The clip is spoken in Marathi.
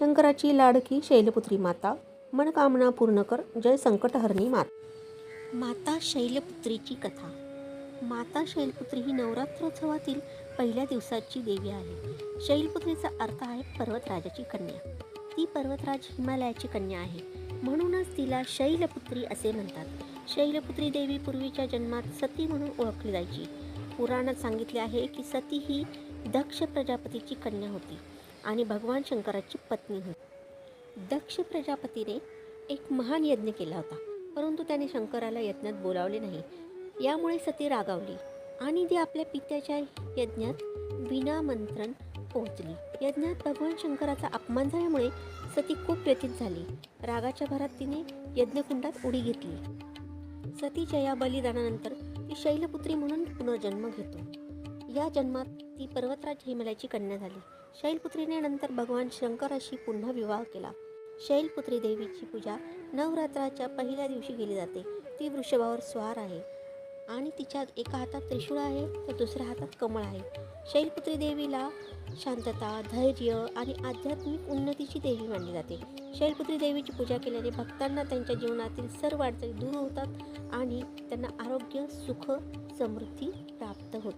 शंकराची लाडकी शैलपुत्री माता मनकामना पूर्ण कर जय संकटहरणी माता. माता शैलपुत्रीची कथा. माता शैलपुत्री ही नवरात्रोत्सवातील पहिल्या दिवसाची देवी आहे. शैलपुत्रीचा अर्थ आहे पर्वतराजाची कन्या. ती पर्वतराज हिमालयाची कन्या आहे. म्हणूनच तिला शैलपुत्री असे म्हणतात. शैलपुत्री देवी पूर्वीच्या जन्मात सती म्हणून ओळखली जायची. पुराणात सांगितले आहे की सती ही दक्ष प्रजापतीची कन्या होती. आणि भगवान शंकराची पत्नी होती. दक्ष प्रजापतीने एक महान यज्ञ केला होता. परंतु त्याने शंकराला यज्ञात बोलावले नाही. यामुळे सती रागावली आणि ती आपल्या पित्याच्या यज्ञात विनामंत्रण पोहोचली. यज्ञात भगवान शंकराचा अपमान झाल्यामुळे सती खूप व्यथित झाली. रागाच्या भरात तिने यज्ञकुंडात उडी घेतली. सतीच्या या बलिदानानंतर ती शैलपुत्री म्हणून पुनर्जन्म घेतो. या जन्मात ती पर्वतराज हिमालयाची कन्या झाली. शैलपुत्रीने नंतर भगवान शंकराशी पुन्हा विवाह केला. शैलपुत्री देवीची पूजा नवरात्राच्या पहिल्या दिवशी केली जाते. ती वृषभावर स्वार आहे आणि तिच्या एका हातात त्रिशूळ आहे तर दुसऱ्या हातात कमळ आहे. शैलपुत्री देवीला शांतता धैर्य आणि आध्यात्मिक उन्नतीची देवी मानली जाते. शैलपुत्री देवीची पूजा केल्याने भक्तांना त्यांच्या जीवनातील सर्व अडचणी दूर होतात आणि त्यांना आरोग्य सुख समृद्धी प्राप्त होते.